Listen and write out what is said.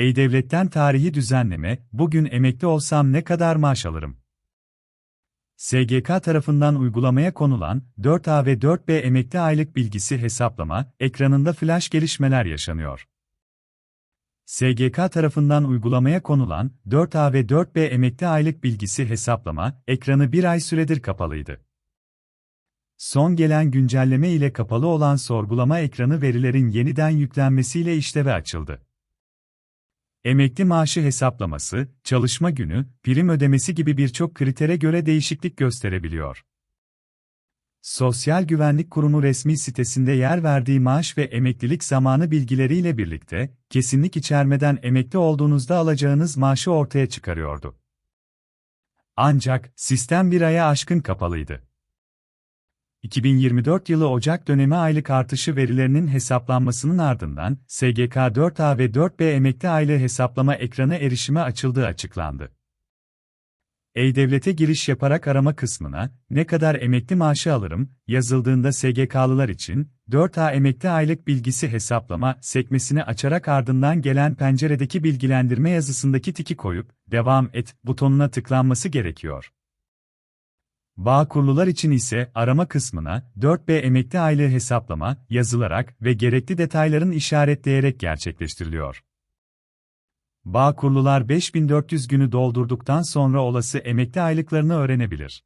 E-Devlet'ten tarihi düzenleme, bugün emekli olsam ne kadar maaş alırım? SGK tarafından uygulamaya konulan 4A ve 4B emekli aylık bilgisi hesaplama ekranında flash gelişmeler yaşanıyor. SGK tarafından uygulamaya konulan 4A ve 4B emekli aylık bilgisi hesaplama ekranı bir ay süredir kapalıydı. Son gelen güncelleme ile kapalı olan sorgulama ekranı verilerin yeniden yüklenmesiyle işleve açıldı. Emekli maaşı hesaplaması, çalışma günü, prim ödemesi gibi birçok kritere göre değişiklik gösterebiliyor. Sosyal Güvenlik Kurumu resmi sitesinde yer verdiği maaş ve emeklilik zamanı bilgileriyle birlikte, kesinlik içermeden emekli olduğunuzda alacağınız maaşı ortaya çıkarıyordu. Ancak, sistem bir aya aşkın kapalıydı. 2024 yılı Ocak dönemi aylık artışı verilerinin hesaplanmasının ardından SGK 4A ve 4B emekli aylığı hesaplama ekranı erişime açıldığı açıklandı. E-Devlet'e giriş yaparak arama kısmına ne kadar emekli maaşı alırım yazıldığında SGK'lılar için 4A emekli aylık bilgisi hesaplama sekmesini açarak ardından gelen penceredeki bilgilendirme yazısındaki tiki koyup devam et butonuna tıklanması gerekiyor. Bağkurlular için ise arama kısmına 4B emekli aylığı hesaplama yazılarak ve gerekli detayların işaretleyerek gerçekleştiriliyor. Bağkurlular 5400 günü doldurduktan sonra olası emekli aylıklarını öğrenebilir.